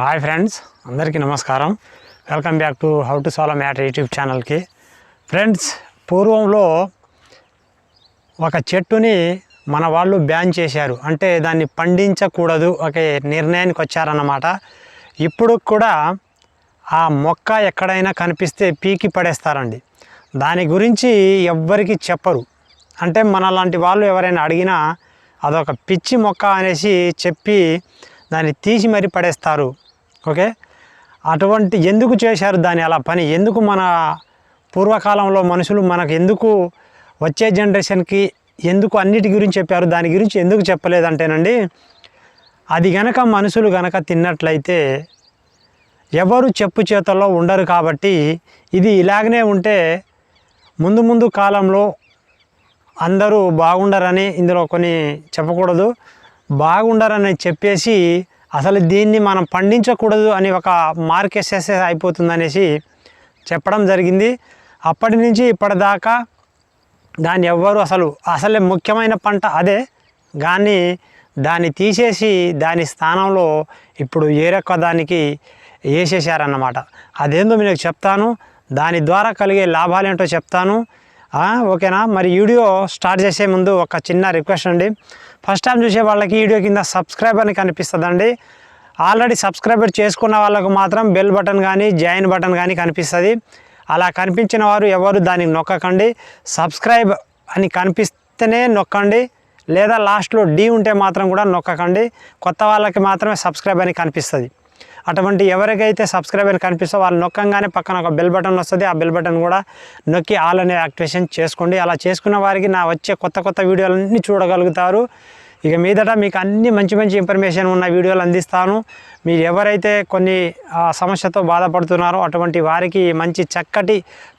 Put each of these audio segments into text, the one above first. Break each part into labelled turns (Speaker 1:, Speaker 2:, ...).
Speaker 1: Hi friends అందరికీ నమస్కారం. Welcome back to how to solve matter YouTube ఛానల్కి friends పూర్వంలో ఒక చెట్టుని మన వాళ్ళు బ్యాన్ చేశారు. అంటే దాన్ని పండించకూడదు ఒక నిర్ణయానికి వచ్చారన్నమాట. ఇప్పుడు కూడా ఆ మొక్క ఎక్కడైనా కనిపిస్తే పీకి పడేస్తారండి. దాని గురించి ఎవ్వరికి చెప్పరు. అంటే మన లాంటి వాళ్ళు ఎవరైనా అడిగినా అదొక పిచ్చి మొక్క అనేసి చెప్పి దాన్ని తీసి మరీ పడేస్తారు. ఓకే? అటువంటి ఎందుకు చేశారు దాని అలా పని? ఎందుకు మన పూర్వకాలంలో మనుషులు మనకు ఎందుకు వచ్చే జనరేషన్కి ఎందుకు అన్నిటి గురించి చెప్పారు? దాని గురించి ఎందుకు చెప్పలేదంటేనండి అది గనక మనుషులు గనక తిన్నట్లయితే ఎవరు చెప్పు చేతుల్లో ఉండరు కాబట్టి ఇది ఇలాగనే ఉంటే ముందు ముందు కాలంలో అందరూ బాగుండరని ఇందులో కొన్ని చెప్పకూడదు. బాగుండరని చెప్పేసి అసలు దీన్ని మనం పండించకూడదు అని ఒక మార్కెసేసే అయిపోతుందనేసి చెప్పడం జరిగింది. అప్పటి నుంచి ఇప్పటిదాకా దాన్ని ఎవ్వరు అసలు అసలే ముఖ్యమైన పంట అదే. కానీ దాన్ని తీసేసి దాని స్థానంలో ఇప్పుడు ఏరొక్క దానికి వేసేసారన్నమాట అదేందో మీకు చెప్తాను. దాని ద్వారా కలిగే లాభాలు ఏంటో చెప్తాను. ఓకేనా? మరి వీడియో స్టార్ట్ చేసే ముందు ఒక చిన్న రిక్వెస్ట్ అండి. ఫస్ట్ టైం చూసే వాళ్ళకి వీడియో కింద సబ్స్క్రైబ్ అని కనిపిస్తుందండి. ఆల్రెడీ సబ్స్క్రైబర్ చేసుకున్న వాళ్ళకు మాత్రం బెల్ బటన్ కానీ జాయిన్ బటన్ కానీ కనిపిస్తుంది. అలా కనిపించిన వారు ఎవరు దాన్ని నొక్కకండి. సబ్స్క్రైబ్ అని కనిపిస్తేనే నొక్కండి. లేదా లాస్ట్లో డి ఉంటే మాత్రం కూడా నొక్కకండి. కొత్త వాళ్ళకి మాత్రమే సబ్స్క్రైబ్ అని కనిపిస్తుంది. అటువంటి ఎవరికైతే సబ్స్క్రైబ్ అని కనిపిస్తో వాళ్ళు నొక్కంగానే పక్కన ఒక బెల్ బటన్ వస్తుంది. ఆ బెల్ బటన్ కూడా నొక్కి ఆల్ అనే యాక్టివేషన్ చేసుకోండి. అలా చేసుకున్న వారికి నా వచ్చే కొత్త కొత్త వీడియోలన్నీ చూడగలుగుతారు. ఇక మీదట మీకు అన్ని మంచి మంచి ఇన్ఫర్మేషన్ ఉన్న వీడియోలు అందిస్తాను. మీరు ఎవరైతే కొన్ని సమస్యతో బాధపడుతున్నారో అటువంటి వారికి మంచి చక్కటి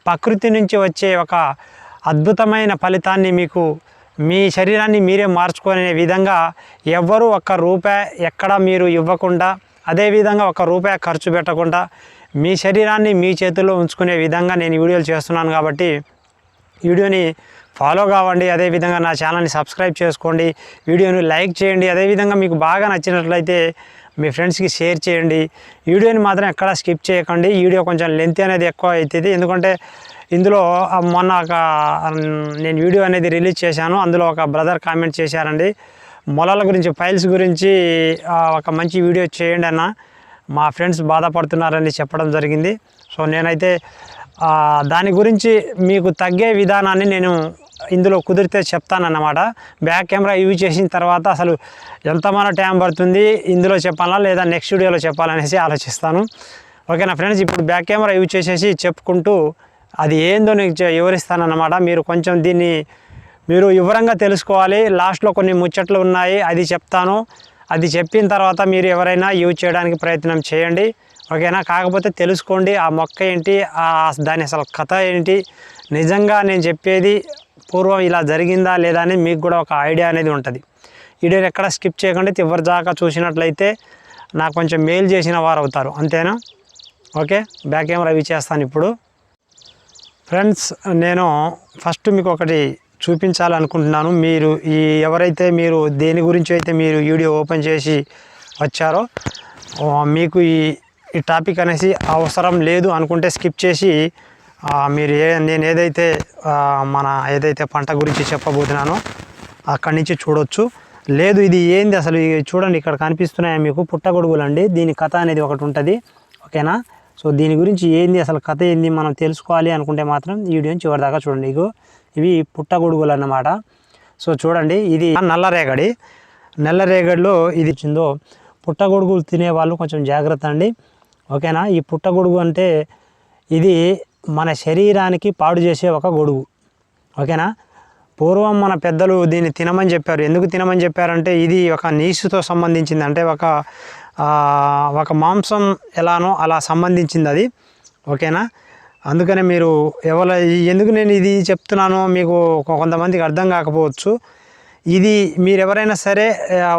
Speaker 1: ప్రకృతి నుంచి వచ్చే ఒక అద్భుతమైన ఫలితాన్ని మీకు మీ శరీరాన్ని మీరే మార్చుకునే విధంగా ఎవ్వరూ ఒక్క రూపాయి ఎక్కడ మీరు ఇవ్వకుండా అదేవిధంగా ఒక రూపాయి ఖర్చు పెట్టకుండా మీ శరీరాన్ని మీ చేతుల్లో ఉంచుకునే విధంగా నేను వీడియోలు చేస్తున్నాను కాబట్టి వీడియోని ఫాలో కావండి. అదేవిధంగా నా ఛానల్ని సబ్స్క్రైబ్ చేసుకోండి. వీడియోని లైక్ చేయండి. అదేవిధంగా మీకు బాగా నచ్చినట్లయితే మీ ఫ్రెండ్స్కి షేర్ చేయండి. వీడియోని మాత్రం ఎక్కడా స్కిప్ చేయకండి. వీడియో కొంచెం లెంత్ అనేది ఎక్కువ అవుతుంది. ఎందుకంటే ఇందులో మొన్న ఒక నేను వీడియో అనేది రిలీజ్ చేశాను. అందులో ఒక బ్రదర్ కామెంట్ చేశారండి. మొలల గురించి ఫైల్స్ గురించి ఒక మంచి వీడియో చేయండి అన్న. మా ఫ్రెండ్స్ బాధపడుతున్నారని చెప్పడం జరిగింది. సో నేనైతే దాని గురించి మీకు తగ్గే విధానాన్ని నేను ఇందులో కుదిరితే చెప్తానన్నమాట. బ్యాక్ కెమెరా యూజ్ చేసిన తర్వాత అసలు ఎంత మన టైం పడుతుంది ఇందులో చెప్పాలా లేదా నెక్స్ట్ వీడియోలో చెప్పాలనేసి ఆలోచిస్తాను. ఓకేనా ఫ్రెండ్స్? ఇప్పుడు బ్యాక్ కెమెరా యూజ్ చేసేసి చెప్పుకుంటూ అది ఏందో నీకు వివరిస్తానన్నమాట. మీరు కొంచెం దీన్ని మీరు వివరంగా తెలుసుకోవాలి. లాస్ట్లో కొన్ని ముచ్చట్లు ఉన్నాయి. అది చెప్తాను. అది చెప్పిన తర్వాత మీరు ఎవరైనా యూజ్ చేయడానికి ప్రయత్నం చేయండి. ఓకేనా? కాకపోతే తెలుసుకోండి ఆ మొక్క ఏంటి ఆ దాని అసలు కథ ఏంటి. నిజంగా నేను చెప్పేది పూర్వం ఇలా జరిగిందా లేదా అని మీకు కూడా ఒక ఐడియా అనేది ఉంటుంది. వీడియోని ఎక్కడ స్కిప్ చేయకుండా. చివరి దాకా చూసినట్లయితే నాకు కొంచెం మెయిల్ చేసిన వారు అవుతారు. అంతేనా? ఓకే? బ్యాక్ కెమెరా అవి చేస్తాను ఇప్పుడు. ఫ్రెండ్స్ నేను ఫస్ట్ మీకు ఒకటి చూపించాలనుకుంటున్నాను. మీరు ఈ ఎవరైతే మీరు దేని గురించి అయితే మీరు వీడియో ఓపెన్ చేసి వచ్చారో మీకు ఈ ఈ టాపిక్ అనేసి అవసరం లేదు అనుకుంటే స్కిప్ చేసి మీరు ఏ నేను ఏదైతే మన ఏదైతే పంట గురించి చెప్పబోతున్నానో అక్కడి నుంచి చూడొచ్చు. లేదు ఇది ఏంది అసలు? చూడండి ఇక్కడ కనిపిస్తున్నాయి మీకు పుట్టగొడుగులు అండి దీని కథ అనేది ఒకటి ఉంటుంది. ఓకేనా? సో దీని గురించి ఏంది అసలు కథ ఏంది మనం తెలుసుకోవాలి అనుకుంటే మాత్రం ఈ వీడియోని చివరిదాకా చూడండి. ఇగో ఇవి పుట్టగొడుగులు అన్నమాట. సో చూడండి ఇది నల్లరేగడి నల్లరేగడిలో ఇది వచ్చిందో పుట్టగొడుగులు తినే వాళ్ళు కొంచెం జాగ్రత్త అండి. ఓకేనా? ఈ పుట్టగొడుగు అంటే ఇది మన శరీరానికి పాడు చేసే ఒక గొడుగు. ఓకేనా? పూర్వం మన పెద్దలు దీన్ని తినమని చెప్పారు. ఎందుకు తినమని చెప్పారంటే ఇది ఒక నీసుతో సంబంధించింది. అంటే ఒక ఒక మాంసం ఎలానో అలా సంబంధించింది అది. ఓకేనా? అందుకనే మీరు ఎవరు ఎందుకు నేను ఇది చెప్తున్నానో మీకు కొంతమందికి అర్థం కాకపోవచ్చు. ఇది మీరు ఎవరైనా సరే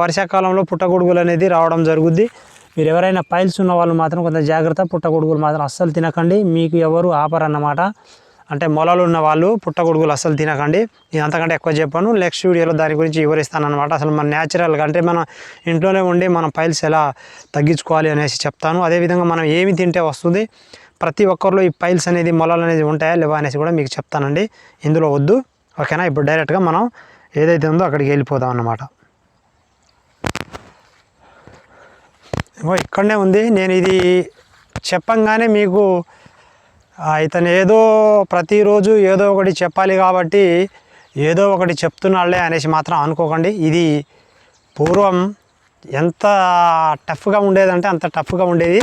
Speaker 1: వర్షాకాలంలో పుట్టగొడుగులు అనేది రావడం జరుగుద్ది. మీరు ఎవరైనా పైల్స్ ఉన్న వాళ్ళు మాత్రం కొంత జాగ్రత్త పుట్టగొడుగులు మాత్రం అస్సలు తినకండి. మీకు ఎవరు ఆపరన్నమాట. అంటే మొలలు ఉన్న వాళ్ళు పుట్టగొడుగులు అస్సలు తినకండి. నేను అంతకంటే ఎక్కువ చెప్పాను. నెక్స్ట్ వీడియోలో దాని గురించి వివరిస్తాను అనమాట అసలు మన న్యాచురల్గా అంటే మనం ఇంట్లోనే ఉండి మనం పైల్స్ ఎలా తగ్గించుకోవాలి అనేసి చెప్తాను. అదేవిధంగా మనం ఏమి తింటే వస్తుంది? ప్రతి ఒక్కరిలో ఈ పైల్స్ అనేది మొలలు అనేది ఉంటాయా లేవా అనేసి కూడా మీకు చెప్తానండి. ఇందులో వద్దు. ఓకేనా? ఇప్పుడు డైరెక్ట్గా మనం ఏదైతే ఉందో అక్కడికి వెళ్ళిపోదాం అన్నమాట. ఇంకో ఇక్కడనే ఉంది. నేను ఇది చెప్పంగానే మీకు ఇతను ఏదో ప్రతిరోజు ఏదో ఒకటి చెప్పాలి కాబట్టి ఏదో ఒకటి చెప్తున్నాడులే అనేసి మాత్రం అనుకోకండి. ఇది పూర్వం ఎంత టఫ్గా ఉండేదంటే అంత టఫ్గా ఉండేది.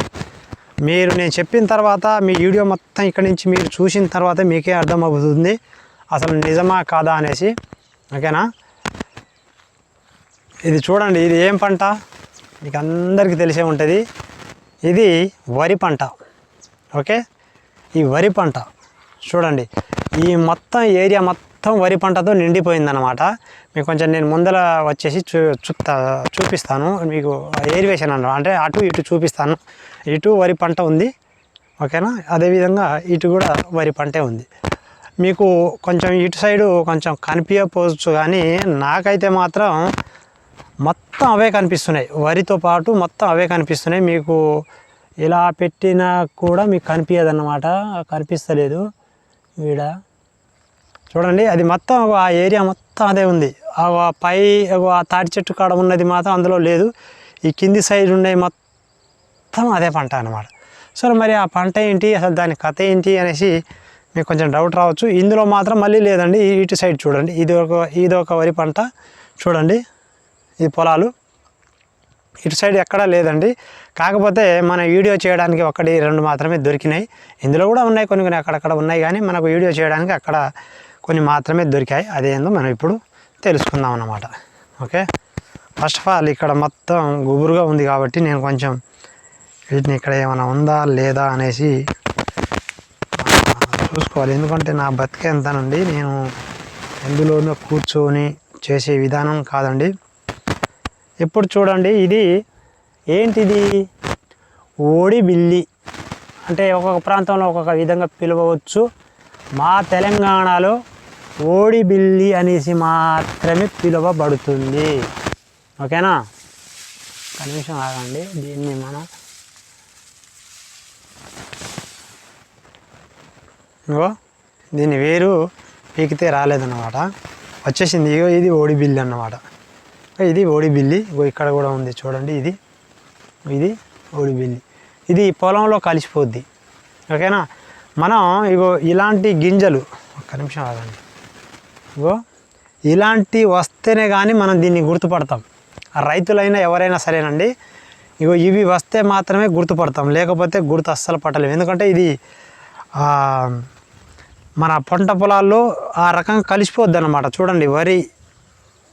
Speaker 1: మీరు నేను చెప్పిన తర్వాత మీ వీడియో మొత్తం ఇక్కడి నుంచి మీరు చూసిన తర్వాత మీకే అర్థమవుతుంది. అసలు నిజమా కాదా అనేసి. ఓకేనా? ఇది చూడండి ఇది ఏం పంట? మీకు అందరికీ తెలిసే ఉంటుంది. ఇది వరి పంట. ఓకే? ఈ వరి పంట. చూడండి ఈ మొత్తం ఏరియా మొత్తం మొత్తం వరి పంటతో నిండిపోయిందన్నమాట. మీకు కొంచెం నేను ముందర వచ్చేసి చూ చూపుతా చూపిస్తాను. మీకు ఏరివేషన్ అన్న అంటే అటు ఇటు చూపిస్తాను. ఇటు వరి పంట ఉంది ఓకేనా? అదేవిధంగా ఇటు కూడా వరి పంటే ఉంది. మీకు కొంచెం ఇటు సైడు కొంచెం కనిపించకపోవచ్చు కానీ నాకైతే మాత్రం మొత్తం అవే కనిపిస్తున్నాయి. వరితో పాటు మొత్తం అవే కనిపిస్తున్నాయి. మీకు ఇలా పెట్టినా కూడా మీకు కనిపించదు అన్నమాట కనిపిస్తలేదు. ఈడ చూడండి అది మొత్తం ఆ ఏరియా మొత్తం అదే ఉంది. ఆ పై ఆ తాటి చెట్టు కాడ ఉన్నది మాత్రం అందులో లేదు. ఈ కింది సైడ్ ఉన్నాయి మొత్తం అదే పంట అనమాట సో మరి ఆ పంట ఏంటి? అసలు దాని కథ ఏంటి అనేసి మీకు కొంచెం డౌట్ రావచ్చు. ఇందులో మాత్రం మళ్ళీ లేదండి. ఇటు సైడ్ చూడండి. ఇది ఒక ఇది ఒక వరి పంట. చూడండి ఈ పొలాలు. ఇటు సైడ్ ఎక్కడా లేదండి. కాకపోతే మన వీడియో చేయడానికి ఒకటి రెండు మాత్రమే దొరికినాయి. ఇందులో కూడా ఉన్నాయి కొన్ని కొన్ని అక్కడక్కడ ఉన్నాయి. కానీ మనకు వీడియో చేయడానికి అక్కడ కొన్ని మాత్రమే దొరికాయి. అదేందో మనం ఇప్పుడు తెలుసుకుందాం అన్నమాట. ఓకే? ఫస్ట్ ఆఫ్ ఆల్ ఇక్కడ మొత్తం గుబురుగా ఉంది కాబట్టి నేను కొంచెం వీటిని ఇక్కడ ఏమైనా ఉందా లేదా అనేసి చూసుకోవాలి. ఎందుకంటే నా బతికేంతనండి నేను ఎందులోనూ కూర్చొని చేసే విధానం కాదండి. ఇప్పుడు చూడండి ఇది ఏంటిది? ఓడి బిల్లి అంటే ఒక్కొక్క ప్రాంతంలో ఒక్కొక్క విధంగా పిలవచ్చు. మా తెలంగాణలో ఓడి బిల్లి అనేసి మాత్రమే పిలువబడుతుంది. ఓకేనా? ఒక నిమిషం ఆగండి. దీన్ని మన ఇగో దీన్ని వేరు పీకితే రాలేదన్నమాట. వచ్చేసింది ఇగో ఇది ఓడి బిల్లి అన్నమాట ఇది ఓడి బిల్లి ఇగో ఇక్కడ కూడా ఉంది చూడండి ఇది. ఇది ఓడి బిల్లి ఇది పొలంలో కలిసిపోద్ది. ఓకేనా? మనం ఇగో ఇలాంటి గింజలు ఒక్క నిమిషం ఆగండి. ఇగో ఇలాంటి వస్తేనే కానీ మనం దీన్ని గుర్తుపడతాం. ఆ రైతులైనా ఎవరైనా సరేనండి ఇగో ఇవి వస్తే మాత్రమే గుర్తుపడతాం. లేకపోతే గుర్తు అస్సలు పట్టలేము. ఎందుకంటే ఇది మన పంట పొలాల్లో ఆ రకంగా కలిసిపోద్ది అనమాట చూడండి వరి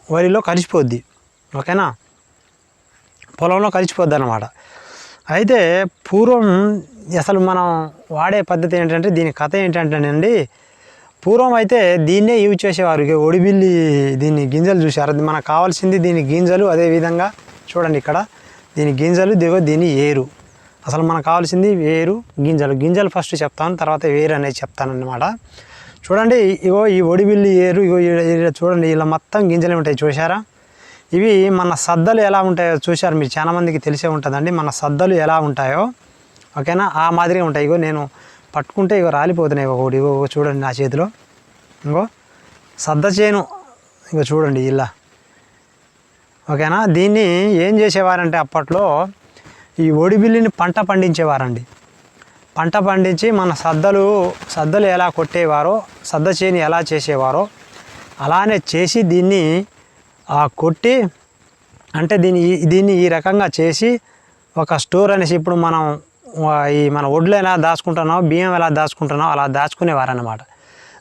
Speaker 1: వరిలో కలిసిపోద్ది. ఓకేనా? పొలంలో కలిసిపోద్ది అన్నమాట అయితే పూర్వం అసలు మనం వాడే పద్ధతి ఏంటంటే దీని కథ ఏంటంటేనండి పూర్వం అయితే దీన్నే యూజ్ చేసేవారు. ఇక ఒడిబిల్లి దీన్ని గింజలు చూసారు మనకు కావాల్సింది దీని గింజలు అదేవిధంగా చూడండి ఇక్కడ. దీని గింజలు దిగో దీని ఏరు. అసలు మనకు కావాల్సింది వేరు గింజలు. గింజలు ఫస్ట్ చెప్తాను తర్వాత వేరు అనేది చెప్తాను చూడండి ఇగో ఈ ఒడిబిల్లి ఏరు ఇగో ఈడ- చూడండి ఇలా మొత్తం గింజలు ఉంటాయి చూసారా ఇవి మన సద్దలు ఎలా ఉంటాయో చూశారు. మీరు చాలామందికి తెలిసే ఉంటుందండి. మన సద్దలు ఎలా ఉంటాయో. ఓకేనా? ఆ మాదిరిగా ఉంటాయి. ఇగో నేను పట్టుకుంటే ఇగో రాలిపోతున్నాయి ఒకటి. ఇగో చూడండి నా చేతిలో. ఇంకో. సద్ద చేను. ఇగో చూడండి ఇలా. ఓకేనా? దీన్ని ఏం చేసేవారంటే అప్పట్లో ఈ ఒడిబిల్లిని పంట పండించేవారండి. పంట పండించి మన సద్దలు సద్దలు ఎలా కొట్టేవారో సద్ద చేని ఎలా చేసేవారో అలానే చేసి దీన్ని ఆ కొట్టి అంటే దీన్ని ఈ- దీన్ని ఈ రకంగా చేసి ఒక స్టోర్ అనేసి ఇప్పుడు మనం ఈ మన ఒడ్లు ఎలా దాచుకుంటున్నామో బియ్యం ఎలా దాచుకుంటున్నామో అలా దాచుకునేవారన్నమాట.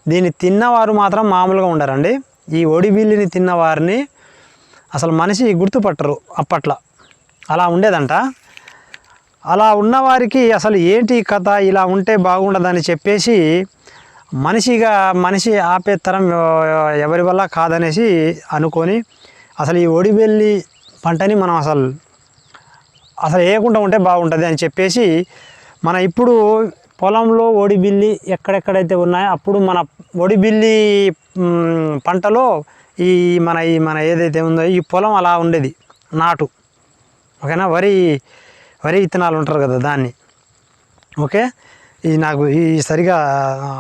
Speaker 1: దీన్ని తిన్నవారు మాత్రం మామూలుగా ఉండరండి. ఈ ఒడి బిల్లిని తిన్నవారిని అసలు మనిషి గుర్తుపట్టరు అప్పట్లో. అలా ఉండేదంట. అలా ఉన్నవారికి అసలు ఏంటి కథ? ఇలా ఉంటే బాగుండదని చెప్పేసి మనిషిగా మనిషి ఆపే తరం ఎవరి వల్ల కాదనేసి అనుకొని అసలు ఈ ఒడిబెల్లి పంటని మనం అసలు అసలు వేయకుండా ఉంటే బాగుంటుంది అని చెప్పేసి మన ఇప్పుడు పొలంలో ఒడిబిల్లి ఎక్కడెక్కడైతే ఉన్నాయో అప్పుడు మన ఒడిబిల్లి పంటలో ఈ మన ఈ మన ఏదైతే ఉందో ఈ పొలం అలా ఉండేది నాటు. ఓకేనా? వరి వరి విత్తనాలు ఉంటారు కదా దాన్ని. ఓకే? ఇది నాకు ఈ సరిగా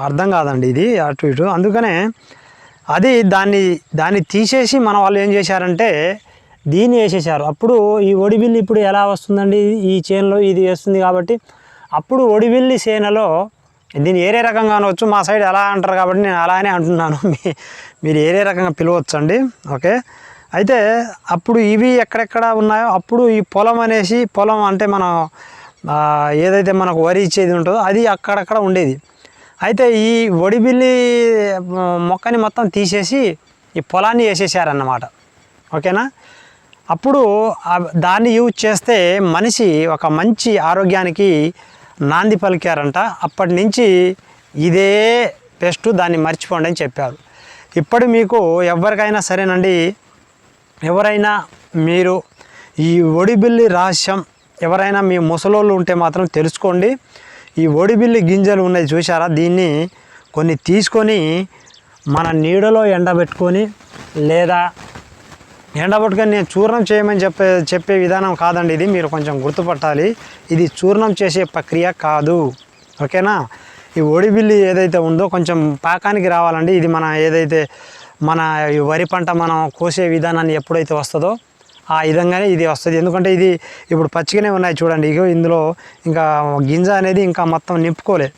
Speaker 1: అర్థం కాదండి ఇది అటు ఇటు. అందుకనే అది దాన్ని దాన్ని తీసేసి మన వాళ్ళు ఏం చేశారంటే దీన్ని వేసేసారు అప్పుడు ఈ ఒడిబిల్లి ఇప్పుడు ఎలా వస్తుందండి? ఈ చేనులో ఇది వేస్తుంది కాబట్టి అప్పుడు ఒడిబిల్లి చేనులో దీన్ని ఏరే రకంగా అనవచ్చు. మా సైడ్ ఎలా అంటారు కాబట్టి నేను అలానే అంటున్నాను. మీ మీరు ఏరే రకంగా పిలవచ్చండి. ఓకే? అయితే అప్పుడు ఇవి ఎక్కడెక్కడ ఉన్నాయో అప్పుడు ఈ పొలం అనేసి పొలం అంటే మనం ఏదైతే మనకు వరి ఇచ్చేది ఉంటుందో అది అక్కడక్కడ ఉండేది. అయితే ఈ ఒడిబిల్లి మొక్కని మొత్తం తీసేసి ఈ పొలాన్ని వేసేసారన్నమాట ఓకేనా? అప్పుడు దాన్ని యూజ్ చేస్తే మనిషి ఒక మంచి ఆరోగ్యానికి నాంది పలికారంట. అప్పటి నుంచి ఇదే బెస్ట్ దాన్ని మర్చిపోండి అని చెప్పారు. ఇప్పుడు మీకు ఎవరికైనా సరేనండి. ఎవరైనా మీరు ఈ ఒడిబిల్లి రహస్యం ఎవరైనా మీ ముసలోళ్ళు ఉంటే మాత్రం తెలుసుకోండి. ఈ ఒడిబిల్లి గింజలు ఉన్నాయి చూసారా దీన్ని కొన్ని తీసుకొని మన నీడలో ఎండబెట్టుకొని లేదా ఎండబెట్టుకొని నేను చూర్ణం చేయమని చెప్పే చెప్పే విధానం కాదండి ఇది. మీరు కొంచెం గుర్తుపట్టాలి. ఇది చూర్ణం చేసే ప్రక్రియ కాదు. ఓకేనా? ఈ ఒడిబిల్లి ఏదైతే ఉందో కొంచెం పాకానికి రావాలండి. ఇది మన ఏదైతే మన ఈ వరి పంట మనం కోసే విధానాన్ని ఎప్పుడైతే వస్తుందో ఆ విధంగానే ఇది వస్తుంది. ఎందుకంటే ఇది ఇప్పుడు పచ్చిగానే ఉన్నాయి చూడండి. ఇక ఇందులో ఇంకా గింజ అనేది ఇంకా మొత్తం నింపుకోలే.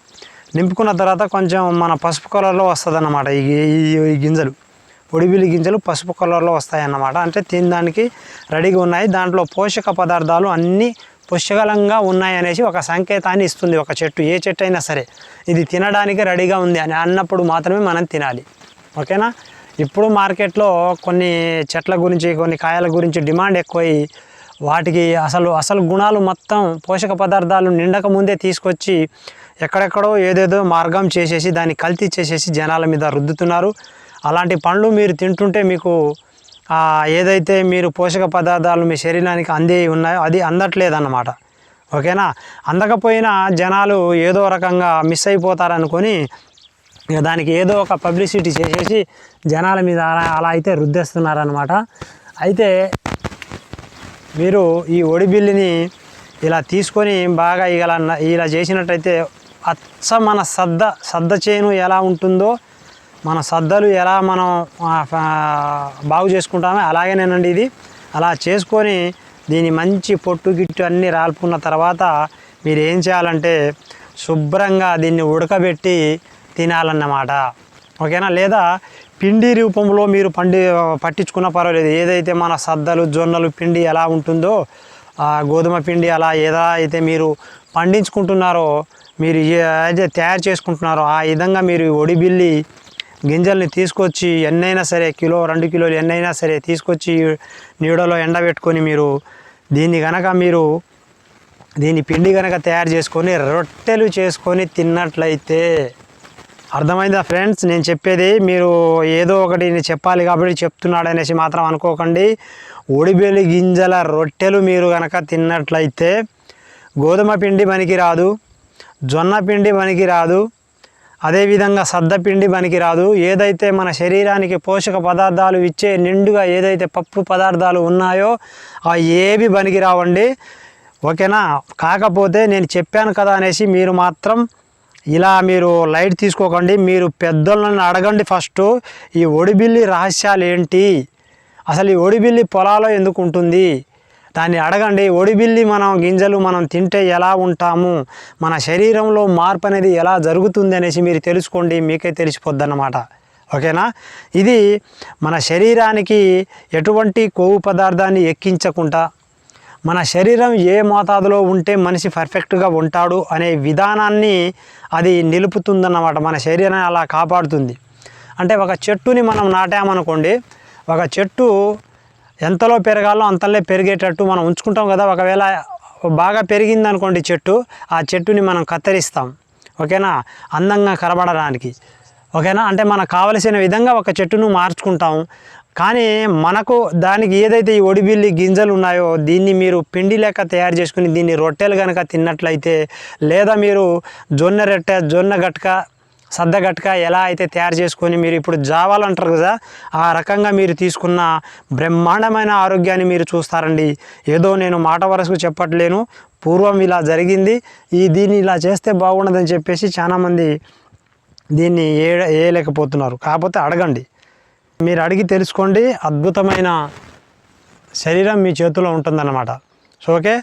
Speaker 1: నింపుకున్న తర్వాత కొంచెం మన పసుపు కలర్లో వస్తుంది అన్నమాట ఈ- ఈ గింజలు. ఒడిబిలి గింజలు పసుపు కలర్లో వస్తాయన్నమాట. అంటే తినడానికి రెడీగా ఉన్నాయి. దాంట్లో పోషక పదార్థాలు అన్నీ పుష్కలంగా ఉన్నాయి అనేసి ఒక సంకేతాన్ని ఇస్తుంది ఒక చెట్టు. ఏ చెట్టు అయినా సరే ఇది తినడానికి రెడీగా ఉంది అని అన్నప్పుడు మాత్రమే మనం తినాలి. ఓకేనా? ఇప్పుడు మార్కెట్లో కొన్ని చెట్ల గురించి కొన్ని కాయల గురించి డిమాండ్ ఎక్కువై వాటికి అసలు అసలు గుణాలు మొత్తం పోషక పదార్థాలు నిండక ముందే తీసుకొచ్చి ఎక్కడెక్కడో ఏదేదో మార్గం చేసేసి దాన్ని కల్తీ చేసేసి జనాల మీద రుద్దుతున్నారు. అలాంటి పండ్లు మీరు తింటుంటే మీకు ఏదైతే మీరు పోషక పదార్థాలు మీ శరీరానికి అందేవి ఉన్నాయో అది అందట్లేదన్నమాట. ఓకేనా? అందకపోయినా జనాలు ఏదో రకంగా మిస్ అయిపోతారనుకొని దానికి ఏదో ఒక పబ్లిసిటీ చేసేసి జనాల మీద అలా అలా అయితే రుద్దేస్తున్నారనమాట అయితే మీరు ఈ ఒడిబిల్లిని ఇలా తీసుకొని బాగా ఇలా ఇలా చేసినట్టయితే అచ్చ మన సద్ద సద్ద చేను ఎలా ఉంటుందో మన సద్దలు ఎలా మనం బాగు చేసుకుంటామో అలాగేనేనండి ఇది. అలా చేసుకొని దీని మంచి పొట్టు గిట్టు అన్నీ రాల్పుకున్న తర్వాత మీరు ఏం చేయాలంటే శుభ్రంగా దీన్ని ఉడకబెట్టి తినాలన్నమాట. ఓకేనా? లేదా పిండి రూపంలో మీరు పండి పట్టించుకున్న పర్వాలేదు. ఏదైతే మన సద్దలు జొన్నలు పిండి ఎలా ఉంటుందో ఆ గోధుమ పిండి అలా ఎలా అయితే మీరు పండించుకుంటున్నారో మీరు అయితే తయారు చేసుకుంటున్నారో ఆ విధంగా మీరు ఒడిబిల్లి గింజల్ని తీసుకొచ్చి ఎన్నైనా సరే కిలో రెండు కిలోలు ఎన్నైనా సరే తీసుకొచ్చి నీడలో ఎండబెట్టుకొని మీరు దీన్ని కనుక మీరు దీని పిండి కనుక తయారు చేసుకొని రొట్టెలు చేసుకొని తిన్నట్లయితే అర్థమైందా ఫ్రెండ్స్? నేను చెప్పేది మీరు ఏదో ఒకటి చెప్పాలి కాబట్టి చెప్తున్నాడు అనేసి మాత్రం అనుకోకండి. ఒడిబెలి గింజల రొట్టెలు మీరు కనుక తిన్నట్లయితే గోధుమ పిండి పనికి రాదు జొన్న పిండి పనికి రాదు అదేవిధంగా సద్ద పిండి రాదు ఏదైతే మన శరీరానికి పోషక పదార్థాలు ఇచ్చే నిండుగా ఏదైతే పప్పు పదార్థాలు ఉన్నాయో ఆ ఏవి పనికి రావండి ఓకేనా? కాకపోతే నేను చెప్పాను కదా అనేసి మీరు మాత్రం ఇలా మీరు లైట్ తీసుకోకండి. మీరు పెద్దలను అడగండి ఫస్ట్ ఈ ఒడిబిల్లి రహస్యాలు ఏంటి అసలు ఈ ఒడిబిల్లి పొలాలో ఎందుకు ఉంటుంది? దాన్ని అడగండి ఒడిబిల్లి మనం గింజలు మనం తింటే ఎలా ఉంటాము? మన శరీరంలో మార్పు అనేది ఎలా జరుగుతుంది అనేసి మీరు తెలుసుకోండి మీకే తెలిసిపోద్ది అన్నమాట ఓకేనా? ఇది మన శరీరానికి ఎటువంటి కొవ్వు పదార్థాన్ని ఎక్కించకుండా మన శరీరం ఏ మోతాదులో ఉంటే మనిషి పర్ఫెక్ట్గా ఉంటాడు అనే విధానాన్ని అది నిలుపుతుందన్నమాట. మన శరీరాన్ని అలా కాపాడుతుంది. అంటే ఒక చెట్టుని మనం నాటామనుకోండి ఒక చెట్టు ఎంతలో పెరగాలో అంతలో పెరిగేటట్టు మనం ఉంచుకుంటాం కదా. ఒకవేళ బాగా పెరిగింది అనుకోండి చెట్టు ఆ చెట్టుని మనం కత్తిరిస్తాం. ఓకేనా? అందంగా కనబడడానికి. ఓకేనా? అంటే మనకు కావలసిన విధంగా ఒక చెట్టును మార్చుకుంటాం. కానీ మనకు దానికి ఏదైతే ఈ ఒడిబిల్లి గింజలు ఉన్నాయో దీన్ని మీరు పిండి లెక్క తయారు చేసుకుని దీన్ని రొట్టెలు కనుక తిన్నట్లయితే లేదా మీరు జొన్న రొట్టె జొన్న గట్క సద్ద గట్క ఎలా అయితే తయారు చేసుకొని మీరు ఇప్పుడు జావాలు అంటారు కదా ఆ రకంగా మీరు తీసుకున్న బ్రహ్మాండమైన ఆరోగ్యాన్ని మీరు చూస్తారండి. ఏదో నేను మాట వరకు చెప్పట్లేను పూర్వం ఇలా జరిగింది ఈ దీన్ని ఇలా చేస్తే బాగుండదని చెప్పేసి చాలామంది దీన్ని ఏ వేయలేకపోతున్నారు కాకపోతే అడగండి. మీరు అడిగి తెలుసుకోండి అద్భుతమైన శరీరం మీ చేతిలో ఉంటుందన్నమాట. సో ఓకే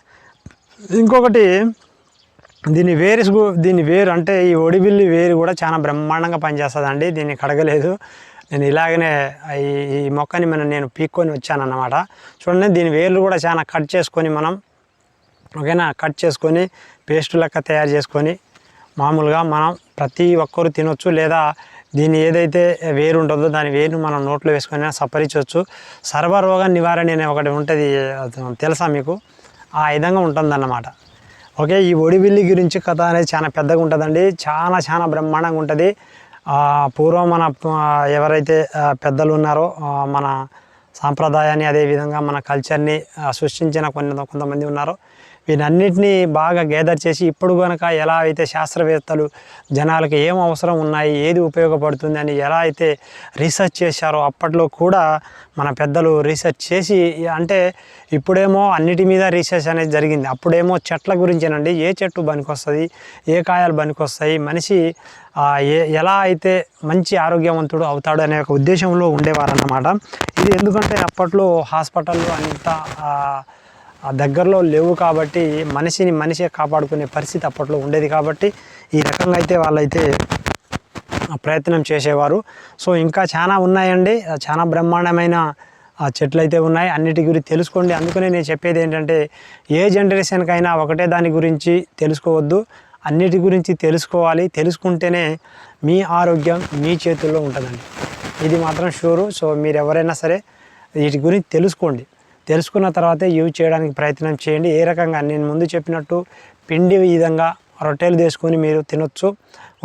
Speaker 1: ఇంకొకటి దీని వేరు గు- దీని వేరు అంటే ఈ ఒడిబిల్లి వేరు కూడా చాలా బ్రహ్మాండంగా పనిచేస్తుందండి. దీన్ని కడగలేదు. నేను ఇలాగనే ఈ మొక్కని మనం నేను పీక్కొని వచ్చానన్నమాట. చూడండి దీని వేర్లు కూడా చాలా కట్ చేసుకొని మనం ఓకేనా కట్ చేసుకొని పేస్ట్ లెక్క తయారు చేసుకొని మామూలుగా మనం ప్రతి ఒక్కరు తినొచ్చు లేదా దీని ఏదైతే వేరు ఉంటుందో దాని వేరును మనం నోట్లో వేసుకొని సపరించవచ్చు సర్వరోగ నివారణ అనే ఒకటి ఉంటుంది అది తెలుసా మీకు? ఆ విధంగా ఉంటుందన్నమాట. ఓకే ఈ ఒడిబిల్లి గురించి కథ అనేది చాలా పెద్దగా ఉంటుందండి. చాలా చాలా బ్రహ్మాండంగా ఉంటుంది. పూర్వం మన ఎవరైతే పెద్దలు ఉన్నారో మన సాంప్రదాయాన్ని అదేవిధంగా మన కల్చర్ని సృష్టించిన కొన్ని కొంతమంది ఉన్నారు. వీటన్నిటినీ బాగా గ్యాదర్ చేసి ఇప్పుడు కనుక ఎలా అయితే శాస్త్రవేత్తలు జనాలకు ఏం అవసరం ఉన్నాయి ఏది ఉపయోగపడుతుంది అని ఎలా అయితే రీసెర్చ్ చేశారో అప్పట్లో కూడా మన పెద్దలు రీసెర్చ్ చేసి అంటే ఇప్పుడేమో అన్నిటి మీద రీసెర్చ్ అనేది జరిగింది. అప్పుడేమో చెట్ల గురించేనండి. ఏ చెట్టు పనికొస్తుంది ఏ కాయలు పనికొస్తాయి మనిషి ఏ ఎలా అయితే మంచి ఆరోగ్యవంతుడు అవుతాడు అనే ఒక ఉద్దేశంలో ఉండేవారన్నమాట. ఇది ఎందుకంటే అప్పట్లో హాస్పిటల్లో అంత ఆ, దగ్గరలో లేవు కాబట్టి మనిషిని మనిషే కాపాడుకునే పరిస్థితి అప్పట్లో ఉండేది కాబట్టి ఈ రకంగా అయితే వాళ్ళైతే ప్రయత్నం చేసేవారు. సో ఇంకా చాలా ఉన్నాయండి. చాలా బ్రహ్మాండమైన ఆ చెట్లు అయితే ఉన్నాయి. అన్నిటి గురించి తెలుసుకోండి. అందుకనే నేను చెప్పేది ఏంటంటే ఏ జనరేషన్కైనా ఒకటే దాని గురించి తెలుసుకోవద్దు. అన్నిటి గురించి తెలుసుకోవాలి. తెలుసుకుంటేనే మీ ఆరోగ్యం మీ చేతుల్లో ఉంటుందండి. ఇది మాత్రం షూరు సో మీరు ఎవరైనా సరే వీటి గురించి తెలుసుకోండి. తెలుసుకున్న తర్వాతే యూజ్ చేయడానికి ప్రయత్నం చేయండి. ఏ రకంగా నేను ముందు చెప్పినట్టు పిండి విధంగా రొట్టెలు తీసుకొని మీరు తినొచ్చు.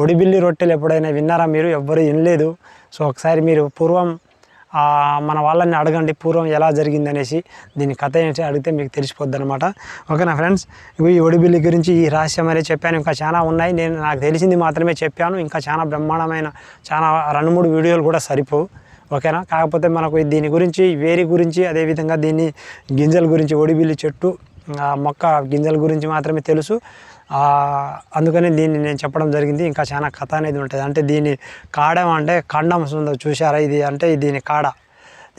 Speaker 1: ఒడిబిల్లి రొట్టెలు ఎప్పుడైనా విన్నారా మీరు? ఎవ్వరు వినలేదు. సో ఒకసారి మీరు పూర్వం మన వాళ్ళని అడగండి పూర్వం ఎలా జరిగింది అనేసి దీని కథ ఏంటి అడిగితే మీకు తెలిసిపోద్ది అనమాట ఓకేనా ఫ్రెండ్స్ ఈ ఒడిబిల్లి గురించి ఈ రహస్యం అనేది చెప్పాను. ఇంకా చాలా ఉన్నాయి. నేను నాకు తెలిసింది మాత్రమే చెప్పాను. ఇంకా చాలా బ్రహ్మాండమైన చాలా రెండు మూడు వీడియోలు కూడా సరిపోవు. ఓకేనా? కాకపోతే మనకు దీని గురించి వేరి గురించి అదేవిధంగా దీన్ని గింజల గురించి ఒడిబిల్లి చెట్టు ఆ మొక్క గింజల గురించి మాత్రమే తెలుసు. అందుకని దీన్ని నేను చెప్పడం జరిగింది. ఇంకా చాలా కథ అనేది ఉంటుంది. అంటే దీని కాడం అంటే ఖండం ఉందో చూసారా ఇది అంటే దీని కాడ.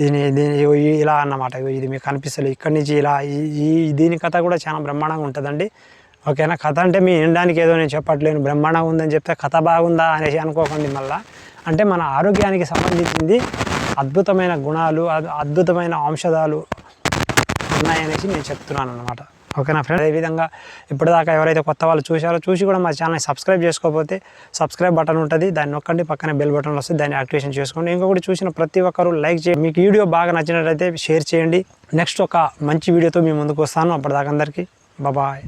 Speaker 1: దీని దీని ఇలా అన్నమాట. ఇది మీకు కనిపిస్తుంది ఇక్కడి నుంచి ఇలా ఈ దీని కథ కూడా చాలా బ్రహ్మాండంగా ఉంటుందండి. ఓకేనా? కథ అంటే మీ వినడానికి ఏదో నేను చెప్పట్లేను. బ్రహ్మాండంగా ఉందని చెప్తే కథ బాగుందా అనేసి అనుకోకండి మళ్ళీ. అంటే మన ఆరోగ్యానికి సంబంధించింది అద్భుతమైన గుణాలు అద్భుతమైన ఔషధాలు ఉన్నాయనేసి నేను చెప్తున్నాను అనమాట ఓకేనా ఫ్రెండ్ అదేవిధంగా ఇప్పటిదాకా ఎవరైతే కొత్త వాళ్ళు చూశారో చూసి కూడా మా ఛానల్ని సబ్స్క్రైబ్ చేసుకోకపోతే సబ్స్క్రైబ్ బటన్ ఉంటుంది దాన్ని నొక్కండి పక్కనే బెల్ బటన్ వస్తుంది దాన్ని యాక్టివేషన్ చేసుకోండి. ఇంకొకటి చూసిన ప్రతి ఒక్కరు లైక్ చేయండి. మీకు వీడియో బాగా నచ్చినట్లయితే షేర్ చేయండి. నెక్స్ట్ ఒక మంచి వీడియోతో మీ ముందుకు వస్తాను. అప్పటిదాకా అందరికీ బాబాయ్.